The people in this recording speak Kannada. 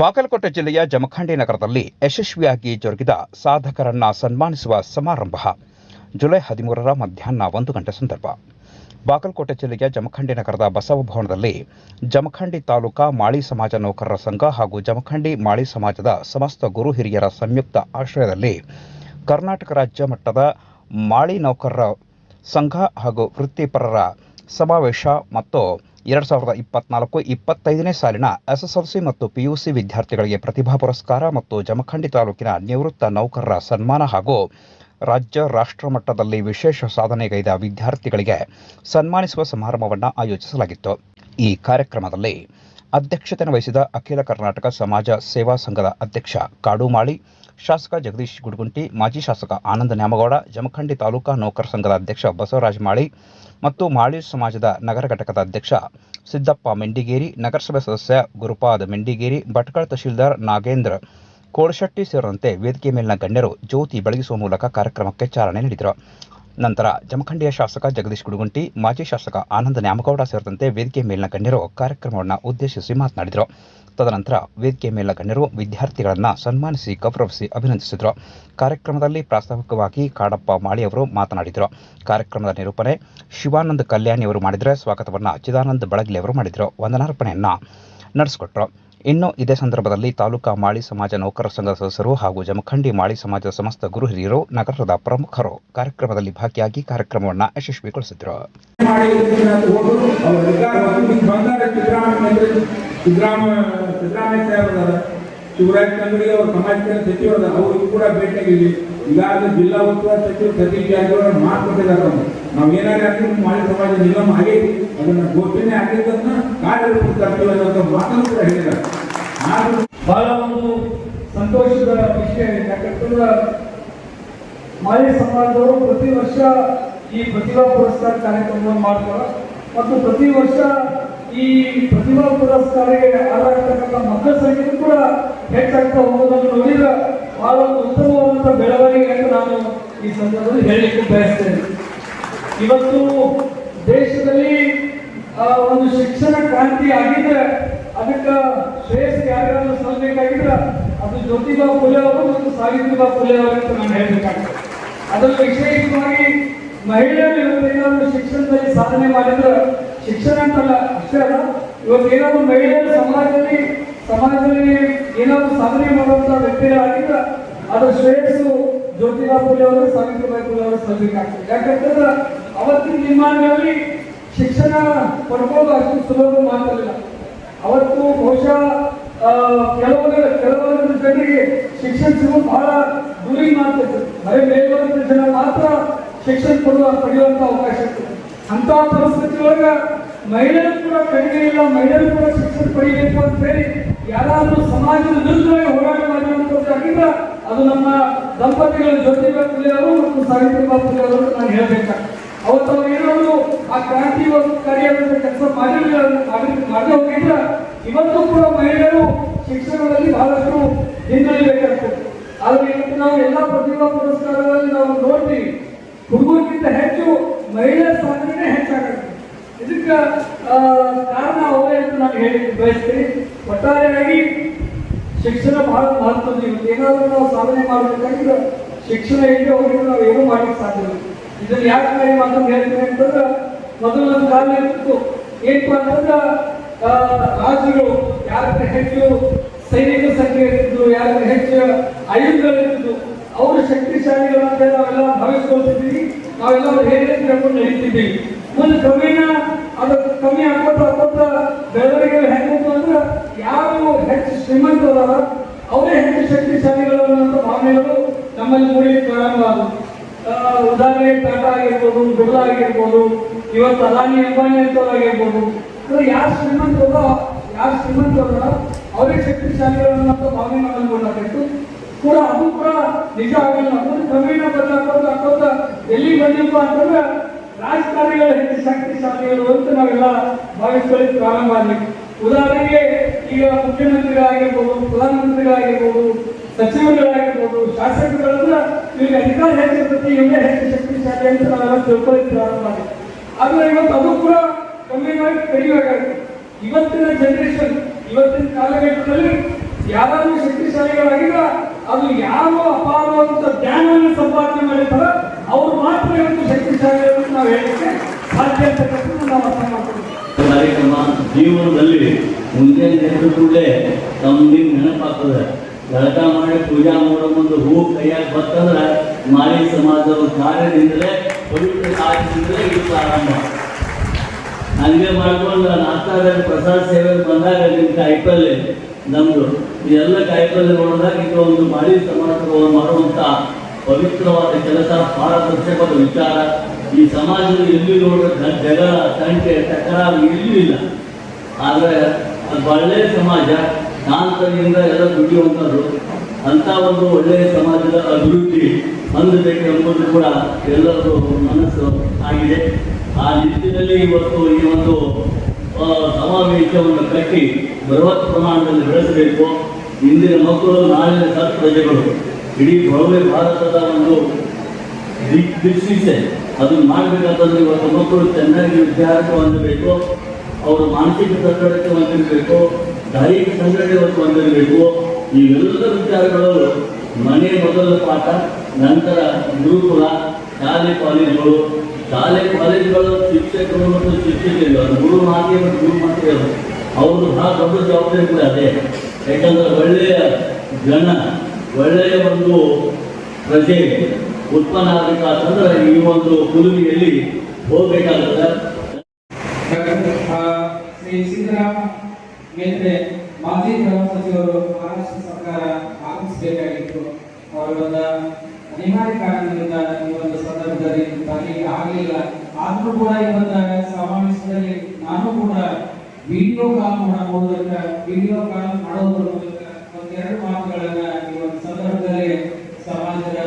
ಬಾಗಲಕೋಟೆ ಜಿಲ್ಲೆಯ ಜಮಖಂಡಿ ನಗರದಲ್ಲಿ ಯಶಸ್ವಿಯಾಗಿ ಜರುಗಿದ ಸಾಧಕರನ್ನ ಸನ್ಮಾನಿಸುವ ಸಮಾರಂಭ. ಜುಲೈ ಹದಿಮೂರರ ಮಧ್ಯಾಹ್ನ ಒಂದು ಗಂಟೆ ಸಂದರ್ಭ. ಬಾಗಲಕೋಟೆ ಜಿಲ್ಲೆಯ ಜಮಖಂಡಿ ನಗರದ ಬಸವ ಭವನದಲ್ಲಿ ಜಮಖಂಡಿ ತಾಲೂಕಾ ಮಾಳಿ ಸಮಾಜ ನೌಕರರ ಸಂಘ ಹಾಗೂ ಜಮಖಂಡಿ ಮಾಳಿ ಸಮಾಜದ ಸಮಸ್ತ ಗುರು ಹಿರಿಯರ ಸಂಯುಕ್ತ ಆಶ್ರಯದಲ್ಲಿ ಕರ್ನಾಟಕ ರಾಜ್ಯ ಮಟ್ಟದ ಮಾಳಿ ನೌಕರರ ಸಂಘ ಹಾಗೂ ವೃತ್ತಿಪರರ ಸಮಾವೇಶ ಮತ್ತು ಎರಡು ಸಾವಿರದ ಇಪ್ಪತ್ನಾಲ್ಕು ಇಪ್ಪತ್ತೈದನೇ ಸಾಲಿನ ಎಸ್ಎಸ್ಎಲ್ಸಿ ಮತ್ತು ಪಿಯುಸಿ ವಿದ್ಯಾರ್ಥಿಗಳಿಗೆ ಪ್ರತಿಭಾ ಪುರಸ್ಕಾರ ಮತ್ತು ಜಮಖಂಡಿ ತಾಲೂಕಿನ ನಿವೃತ್ತ ನೌಕರರ ಸನ್ಮಾನ ಹಾಗೂ ರಾಜ್ಯ ರಾಷ್ಟ್ರ ಮಟ್ಟದಲ್ಲಿ ವಿಶೇಷ ಸಾಧನೆಗೈದ ವಿದ್ಯಾರ್ಥಿಗಳಿಗೆ ಸನ್ಮಾನಿಸುವ ಸಮಾರಂಭವನ್ನು ಆಯೋಜಿಸಲಾಗಿತ್ತು. ಈ ಕಾರ್ಯಕ್ರಮದಲ್ಲಿ ಅಧ್ಯಕ್ಷತೆ ವಹಿಸಿದ ಅಖಿಲ ಕರ್ನಾಟಕ ಸಮಾಜ ಸೇವಾ ಸಂಘದ ಅಧ್ಯಕ್ಷ ಕಾಡುಮಾಳಿ, ಶಾಸಕ ಜಗದೀಶ್ ಗುಡ್ಗುಂಟಿ, ಮಾಜಿ ಶಾಸಕ ಆನಂದ ನ್ಯಾಮಗೌಡ, ಜಮಖಂಡಿ ತಾಲೂಕಾ ನೌಕರ ಸಂಘದ ಅಧ್ಯಕ್ಷ ಬಸವರಾಜ ಮಾಳಿ ಮತ್ತು ಮಾಳಿ ಸಮಾಜದ ನಗರ ಘಟಕದ ಅಧ್ಯಕ್ಷ ಸಿದ್ದಪ್ಪ ಮೆಂಡಿಗೇರಿ, ನಗರಸಭೆ ಸದಸ್ಯ ಗುರುಪಾದ ಮೆಂಡಿಗೇರಿ, ಭಟ್ಕಳ ತಹಶೀಲ್ದಾರ್ ನಾಗೇಂದ್ರ ಕೋಳಶೆಟ್ಟಿ ಸೇರಿದಂತೆ ವೇದಿಕೆ ಮೇಲಿನ ಗಣ್ಯರು ಜ್ಯೋತಿ ಬೆಳಗಿಸುವ ಮೂಲಕ ಕಾರ್ಯಕ್ರಮಕ್ಕೆ ಚಾಲನೆ ನೀಡಿದರು. ನಂತರ ಜಮಖಂಡಿಯ ಶಾಸಕ ಜಗದೀಶ್ ಗುಡುಗುಂಟಿ, ಮಾಜಿ ಶಾಸಕ ಆನಂದ ನ್ಯಾಮಗೌಡ ಸೇರಿದಂತೆ ವೇದಿಕೆ ಮೇಲಿನ ಗಣ್ಯರು ಕಾರ್ಯಕ್ರಮವನ್ನು ಉದ್ದೇಶಿಸಿ ಮಾತನಾಡಿದರು. ತದನಂತರ ವೇದಿಕೆ ಮೇಲ ಗಣ್ಯರು ವಿದ್ಯಾರ್ಥಿಗಳನ್ನು ಸನ್ಮಾನಿಸಿ ಗೌರವಿಸಿ ಅಭಿನಂದಿಸಿದರು. ಕಾರ್ಯಕ್ರಮದಲ್ಲಿ ಪ್ರಾಸ್ತಾವಿಕವಾಗಿ ಕಾಡಪ್ಪ ಮಾಳಿ ಅವರು ಮಾತನಾಡಿದರು. ಕಾರ್ಯಕ್ರಮದ ನಿರೂಪಣೆ ಶಿವಾನಂದ ಕಲ್ಯಾಣಿ ಅವರು ಮಾಡಿದರೆ ಸ್ವಾಗತವನ್ನು ಚಿದಾನಂದ ಬಳಗಲಿ ಅವರು ಮಾಡಿದರು. ವಂದನಾರ್ಪಣೆಯನ್ನು ನಡೆಸಿಕೊಟ್ರು. ಇನ್ನು ಇದೇ ಸಂದರ್ಭದಲ್ಲಿ ತಾಲೂಕಾ ಮಾಳಿ ಸಮಾಜ ನೌಕರರ ಸಂಘದ ಸದಸ್ಯರು ಹಾಗೂ ಜಮಖಂಡಿ ಮಾಳಿ ಸಮಾಜದ ಸಮಸ್ತ ಗುರು ಹಿರಿಯರು, ನಗರದ ಪ್ರಮುಖರು ಕಾರ್ಯಕ್ರಮದಲ್ಲಿ ಭಾಗಿಯಾಗಿ ಕಾರ್ಯಕ್ರಮವನ್ನು ಯಶಸ್ವಿಗೊಳಿಸಿದರು. ಶಿವರಾಜ್ ಅವ್ರ ಸಮಾಜ ಕಲ್ಯಾಣ ಸಚಿವರು ಅವರಿಗೂ ಕೂಡ ಭೇಟಿಯಾಗಿದ್ವಿ. ಈಗಾಗಲೇ ಜಿಲ್ಲಾ ಉಸ್ತುವಾರಿ ಸಚಿವ ಸತೀಶ್ ಜಾರಕಿಹೊಳಿ ಅವರು. ನಾವು ಏನಾದ್ರು ಹಾಕಿ ಮಾಳಿ ಸಮಾಜ ನಿಗಮ ಆಗೈತಿ. ಅದನ್ನ ಘೋಷಣೆ ಆಗಿದ್ದನ್ನ ಕಾರ್ಯರೂಪಕ್ಕೆ ತರ್ತೀವಿ ಅನ್ನೋ ಮಾತನ್ನು ಕೂಡ ಹೇಳಿದ್ದಾರೆ. ಬಹಳ ಒಂದು ಸಂತೋಷದ ವಿಷಯ ಯಾಕಂತಂದ್ರೆ ಮಾಳಿ ಸಮಾಜದವರು ಪ್ರತಿ ವರ್ಷ ಈ ಪ್ರತಿಭಾ ಪುರಸ್ಕಾರ ಕಾರ್ಯಕ್ರಮವನ್ನು ಮಾಡ್ತಾರೆ. ಮತ್ತು ಪ್ರತಿ ವರ್ಷ ಈ ಪ್ರತಿಭಾ ಪುರಸ್ಕಾರಕ್ಕೆ ಆಧಾರಿತಕ್ಕಂಥ ಮಕ್ಕಳ ಸಂಖ್ಯೆ ಕೂಡ ಹೆಚ್ಚಾಗ್ತಾ ಹೋಗೋದನ್ನು ನೋಡಿದ್ರೆ ಬಹಳ ಒಂದು ಉತ್ತಮವಾದಂಥ ಬೆಳವಣಿಗೆ ಅಂತ ನಾನು ಈ ಸಂದರ್ಭದಲ್ಲಿ ಹೇಳಲಿಕ್ಕೆ ಬಯಸ್ತೇನೆ. ಇವತ್ತು ದೇಶದಲ್ಲಿ ಒಂದು ಶಿಕ್ಷಣ ಕ್ರಾಂತಿ ಆಗಿದ್ರೆ ಅದಕ್ಕೆ ಶ್ರೇಯಸ್ ಯಾರ್ಯಾರು ಸಲ್ಲಬೇಕಾಗಿದ್ರೆ ಅದು ಜ್ಯೋತಿಬಾ ಫುಲೆ ಅವರು ಮತ್ತು ಸಾವಿತ್ರಿಬಾ ಫುಲೆ ಅವರು ಅಂತ ನಾನು ಹೇಳಬೇಕಾಗ್ತದೆ. ಅದರಲ್ಲಿ ವಿಶೇಷವಾಗಿ ಮಹಿಳೆಯರು ಇವತ್ತು ಏನಾದ್ರು ಶಿಕ್ಷಣದಲ್ಲಿ ಸಾಧನೆ ಮಾಡಿದ್ರೆ ಶಿಕ್ಷಣ ಅಂತಲ್ಲ ಅಷ್ಟೇ ಅಲ್ಲ, ಇವತ್ತು ಏನಾದ್ರು ಮಹಿಳೆಯರು ಸಮಾಜದಲ್ಲಿ ಸಮಾಜದಲ್ಲಿ ಏನಾದ್ರು ಸಾಧನೆ ಮಾಡುವಂತ ವ್ಯಕ್ತಿಗಳಾಗಿದ್ರೆ ಅದು ಶ್ರೇಯಸ್ಸು ಜ್ಯೋತಿಬಾ ಫುಲೆ ಅವರು, ಸಾವಿತ್ರಿಬಾಯಿ ಫುಲೆ ಅವರು ಸಲ್ಲಬೇಕಾಗ್ತದೆ ಯಾಕಂತಂದ್ರೆ ಅವತ್ತಿನ ನಿರ್ಮಾಣದಲ್ಲಿ ಶಿಕ್ಷಣ ಪಡ್ಕೊಳ್ಳೋದು ಅಷ್ಟು ಸುಲಭ ಮಾತಲ್ಲ ಅವತ್ತು ಬಹುಶಃ ಕೆಲವೊಂದು ಕೆಲವೊಂದು ಜನರಿಗೆ ಶಿಕ್ಷಣ ಸಿಗೋದು ಬಹಳ ದೂರಿ ಮಾತಿತ್ತು ಬರೀ ಮೇಲ್ವರ್ಗದ ಜನ ಮಾತ್ರ ಶಿಕ್ಷಣ ಕೊಡುವ, ಪಡೆಯುವಂತ ಅವಕಾಶ ಇತ್ತು ಅಂತ ಪರಿಸ್ಥಿತಿ ಒಳಗ ಮಹಿಳೆಯರು ಕೂಡ ಕಡಿಮೆ ಇಲ್ಲ, ಮಹಿಳೆಯರು ಕೂಡ ಶಿಕ್ಷಣ ಪಡಿಬೇಕು ಅಂತ ಹೇಳಿ ಯಾರಾದರೂ ಸಮಾಜದ ವಿರುದ್ಧವಾಗಿ ಹೋರಾಟ ಮಾಡಿರುವಂತದ್ದಾಗಿದ್ರೆ ಅದು ನಮ್ಮ ದಂಪತಿಗಳ ಜೊತೆ ಅವರು ಮತ್ತು ಸಾಹಿತ್ಯ ಪಾತ್ರಗಳು ನಾನು ಹೇಳ್ಬೇಕ ಅವತ್ತು ಅವ್ರು ಏನಾದ್ರು ಆ ಕ್ರಾಂತಿ ಕ್ರಾಂತಿಕಾರಿಯಾದಂಥ ಕೆಲಸ ಮಾಡಿರಲಿಲ್ಲ ಮಾಡಿ ಹೋಗಿದ್ರೆ ಇವತ್ತು ಕೂಡ ಮಹಿಳೆಯರು ಶಿಕ್ಷಣದಲ್ಲಿ ಬಹಳಷ್ಟು ಹಿಂದುಳಿಬೇಕಾಗ್ತದೆ ಆದ್ರೆ ಇವತ್ತು ನಾವು ಎಲ್ಲ ಪ್ರತಿಭಾ ಪುರಸ್ಕಾರಗಳಲ್ಲಿ ನಾವು ನೋಡ್ತೀವಿ, ಹುಡುಗರಿಗಿಂತ ಹೆಚ್ಚು ಮಹಿಳೆಯರ ಸಾಧನೆ ಹೆಚ್ಚಾಗುತ್ತೆ. ಇದಕ್ಕೆ ಕಾರಣ ಅವರೇ ಅಂತ ನಾನು ಹೇಳಿ ಬಯಸ್ತೀನಿ. ಒಟ್ಟಾರೆಯಾಗಿ ಶಿಕ್ಷಣ ಬಹಳ ಮಹತ್ವದ ಇವತ್ತು ಏನಾದರೂ ನಾವು ಸಾಧನೆ ಮಾಡಬೇಕಾಗಿದ್ರೆ ಶಿಕ್ಷಣ ಇಲ್ಲದೆ ಅವರಿಗೆ ನಾವು ಏನು ಮಾಡಲಿಕ್ಕೆ ಸಾಧ್ಯ ಇಲ್ಲ. ಇದನ್ನು ಯಾಕೆ ನಾನು ಮಾತನ್ನು ಹೇಳ್ತೀನಿ ಅಂತಂದ್ರೆ, ಮೊದಲು ನನ್ನ ಕಾಲ ಇರ್ತಿತ್ತು ಏನಪ್ಪ ಅಂತಂದ್ರೆ ರಾಜರು, ಯಾರ ಹೆಚ್ಚು ಸೈನಿಕ ಸಂಖ್ಯೆ ಇರ್ತಿದ್ರು ಯಾರ ಹೆಚ್ಚು ಆಯುಧಗಳಿರ್ತಿದ್ರು ಅವರು ಶಕ್ತಿಶಾಲಿಗಳು ಅಂತ ನಾವೆಲ್ಲ ಭಾವಿಸ್ಕೊಳ್ತಿದ್ವಿ ನಾವೆಲ್ಲ ಅವ್ರು ಹೇಗೆ ಹೇಳ್ಕೊಂಡು ನಡೀತಿದ್ದೀವಿ. ಮುಂದೆ ಕ್ರಮೇಣ ಅದು ಕಮ್ಮಿ ಹಾಕೋತ ಹಾಕೋತ ಬೆಳವಣಿಗೆ ಹೆಂಗಂತ ಅಂದ್ರೆ ಯಾರು ಹೆಚ್ಚು ಶ್ರೀಮಂತರಲ್ಲ, ಅವರೇ ಹೆಚ್ಚು ಶಕ್ತಿಶಾಲಿಗಳು ಅನ್ನೋ ಭಾವನೆಗಳು ನಮ್ಮಲ್ಲಿ ಮೂಡಿ ಪ್ರಾರಂಭ ಉದಾಹರಣೆಗೆ ಟಾಟಾ ಆಗಿರ್ಬೋದು, ಬಿರ್ಲಾ ಆಗಿರ್ಬೋದು, ಇವತ್ತು ಅದಾನಿ ಅಂಬಾನಿ ಅಂತವ್ರಾಗಿರ್ಬೋದು ಅಂದ್ರೆ ಯಾರು ಶ್ರೀಮಂತರಲ್ಲ ಯಾರು ಶ್ರೀಮಂತರಲ್ಲ, ಅವರೇ ಶಕ್ತಿಶಾಲಿಗಳು ಅನ್ನೋ ಭಾವನೆ ನಮ್ಮಲ್ಲಿ ಮೂಡಲಾಗಿತ್ತು ಕೂಡ ಅದು ಕೂಡ ನಿಜ ಆಗಿಲ್ಲ. ಅದು ಕ್ರಮೇಣ ಬದಲಾಕೋತ ಹಾಕೋತ ಎಲ್ಲಿ ಬಂದಿಪ್ಪ ಅಂತಂದ್ರೆ ರಾಜಕಾರಣಿಗಳು ಹೆಚ್ಚು ಶಕ್ತಿಶಾಲಿಗಳು ಅಂತ ನಾವೆಲ್ಲ ಭಾವಿಸ್ಕೊಳ್ಳಿಕ್ಕೆ ಪ್ರಾರಂಭ ಆಗ್ಲಿಕ್ಕೆ ಉದಾಹರಣೆಗೆ ಈಗ ಮುಖ್ಯಮಂತ್ರಿಗಳಾಗಿರ್ಬೋದು, ಪ್ರಧಾನಮಂತ್ರಿಗಳಾಗಿರ್ಬೋದು, ಸಚಿವರುಗಳಾಗಿರ್ಬೋದು, ಶಾಸಕರುಗಳನ್ನ ಇವರಿಗೆ ಅಧಿಕಾರ ಹೆಚ್ಚಿರ್ತೈತಿ ಇವರೇ ಹೆಚ್ಚು ಶಕ್ತಿಶಾಲಿ ಅಂತ ನಾವೆಲ್ಲ ತಿಳ್ಕೊಳ್ಳಿಕ್ಕೆ ಪ್ರಾರಂಭ ಆಗಿದೆ ಆದ್ರೆ ಇವತ್ತು ಅದು ಕೂಡ ಕಮ್ಮಿ ಮಾಡಿ ಇವತ್ತಿನ ಜನರೇಷನ್ ಇವತ್ತಿನ ಕಾಲಘಟ್ಟದಲ್ಲಿ ಯಾರಾದ್ರೂ ಶಕ್ತಿಶಾಲಿಗಳಾಗಿಲ್ಲ ಅದು ಯಾರು ಅಪಾರವಾದಂತ ಜ್ಞಾನವನ್ನು ಸಂಪಾದನೆ ಮಾಡಿರ್ತಾರ ಅವ್ರು ಮಾತ್ರ ಇವತ್ತು ಶಕ್ತಿಶಾಲಿಗಳು ನಾವು ಕಾರ್ಯಕ್ರಮ ಜೀವನದಲ್ಲಿ ಮುಂಜಾನೆ ಎದ್ದು ಕೂಡಲೇ ತಮ್ಮಿಂದ ನೆನಪಾಗ್ತದೆ. ಗಳಕ ಮಾಡಿ ಪೂಜಾ ಮಾಡೋ ಮುಂದೆ ಹೂ ಕೈಯಾಗಿ ಬರ್ತಂದ್ರೆ ಮಾಲಿ ಸಮಾಜದ ಕಾರ್ಯದಿಂದಲೇ ಪವಿತ್ರ ಕಾರ್ಯದಿಂದಲೇ ಇದು ಪ್ರಾರಂಭ. ಹಂಗೆ ಮಾಡ್ಕೊಂಡು ನಾಲ್ಕಾಗ ಪ್ರಸಾದ ಸೇವೆ ಬಂದಾಗ ನಿಮ್ಮ ಕಾಯಿಪಲ್ಲೆ, ನಮ್ದು ಇದೆಲ್ಲ ಕಾಯಿಪಲ್ಲೆ ನೋಡಿದಾಗ ಇದು ಒಂದು ಮಾಲಿ ಸಮಾಜ ಮಾಡುವಂತ ಪವಿತ್ರವಾದ ಕೆಲಸ ಪಾರದರ್ಶಕವಾದ ವಿಚಾರ. ಈ ಸಮಾಜದಲ್ಲಿ ಎಲ್ಲಿ ನೋಡಿದ್ರೆ ಜಗಳ ಸಂಖ್ಯೆ, ತಕರಾರು ಎಲ್ಲೂ ಇಲ್ಲ. ಆದರೆ ಅದು ಒಳ್ಳೆಯ ಸಮಾಜ ಶಾಂತದಿಂದ ಎಲ್ಲ ದುಡಿಯುವಂಥದ್ದು ಅಂತ ಒಂದು ಒಳ್ಳೆಯ ಸಮಾಜದ ಅಭಿವೃದ್ಧಿ ಹೊಂದಬೇಕು ಎಂಬುದು ಕೂಡ ಎಲ್ಲರದು ಮನಸ್ಸು ಆಗಿದೆ. ಆ ನಿಟ್ಟಿನಲ್ಲಿ ಇವತ್ತು ಈ ಒಂದು ಸಮಾವೇಶವನ್ನು ಕಟ್ಟಿ ಬೃಹತ್ ಪ್ರಮಾಣದಲ್ಲಿ ಬೆಳೆಸಬೇಕು. ಇಂದಿನ ಮಕ್ಕಳು ನಾಳಿನ ಸತ್ ಪ್ರಜೆಗಳು. ಇಡೀ ಭವ್ಯ ಭಾರತದ ಒಂದು ದಿಕ್ ದಿಕ್ಸಿಸೆ ಅದನ್ನು ಮಾಡಬೇಕಾದ್ರೆ ಇವತ್ತು ಮಕ್ಕಳು ಚೆನ್ನಾಗಿ ವಿದ್ಯಾರ್ಥಿ ಹೊಂದಬೇಕು ಅವರು ಮಾನಸಿಕ ಸಂಘಟನೆ ಹೊಂದಿರಬೇಕು ದೈಹಿಕ ಸಂಘಟನೆ ಇವತ್ತು ಹೊಂದಿರಬೇಕು ಇವೆಲ್ಲ ವಿಚಾರಗಳು ಮನೆ ಮೊದಲ ಪಾಠ, ನಂತರ ಗುರುಕುಲ, ಶಾಲೆ ಕಾಲೇಜುಗಳು. ಶಾಲೆ ಕಾಲೇಜುಗಳು ಶಿಕ್ಷಕರು ಮತ್ತು ಶಿಕ್ಷಕಿಯರು ಅದು ಗುರು ಮಾತೆ ಮತ್ತು ಗುರು ಮಾತೆಯರು ಅವರು ಬಹಳ ದೊಡ್ಡ ಜವಾಬ್ದಾರಿ ಕೂಡ ಅದೇ. ಯಾಕಂದ್ರೆ ಒಳ್ಳೆಯ ಜನ, ಒಳ್ಳೆಯ ಒಂದು ಪ್ರಜೆ. ಉತ್ಪನ್ನ ಆಗಬೇಕಾತಂದ್ರೆ ಈ ಒಂದು ಕುಲುಮೆಯಲ್ಲಿ ಹೋಗ್ಬೇಕಾಗ್ತದೆ. ಆ, ಶ್ರೀ ಮಾಜಿ ಗ್ರಾಮ ಸಚಿವರು ಮಹಾರಾಷ್ಟ್ರ ಸರ್ಕಾರ ಆಗಮಿಸಬೇಕಾಗಿತ್ತು. ಅವರ ಅನಿವಾರ್ಯ ಕಾರಣದಿಂದ ಈ ಒಂದು ಸಂದರ್ಭದಲ್ಲಿ ಬರಲಿಕ್ಕೆ ಆಗಲಿಲ್ಲ. ಆದರೂ ಕೂಡ ಈ ಒಂದು ಸಮಾವೇಶದಲ್ಲಿ ನಾನು ಕೂಡ ವಿಡಿಯೋ ಕಾಲ್ ಮಾಡೋದಕ್ಕ ವಿಡಿಯೋ ಕಾಲ್ ಮಾಡೋದ್ರ ಮೂಲಕ ಒಂದೆರಡು ಮಾತುಗಳನ್ನ ಈ ಒಂದು ಸಂದರ್ಭದಲ್ಲಿ ಸಮಾಜದ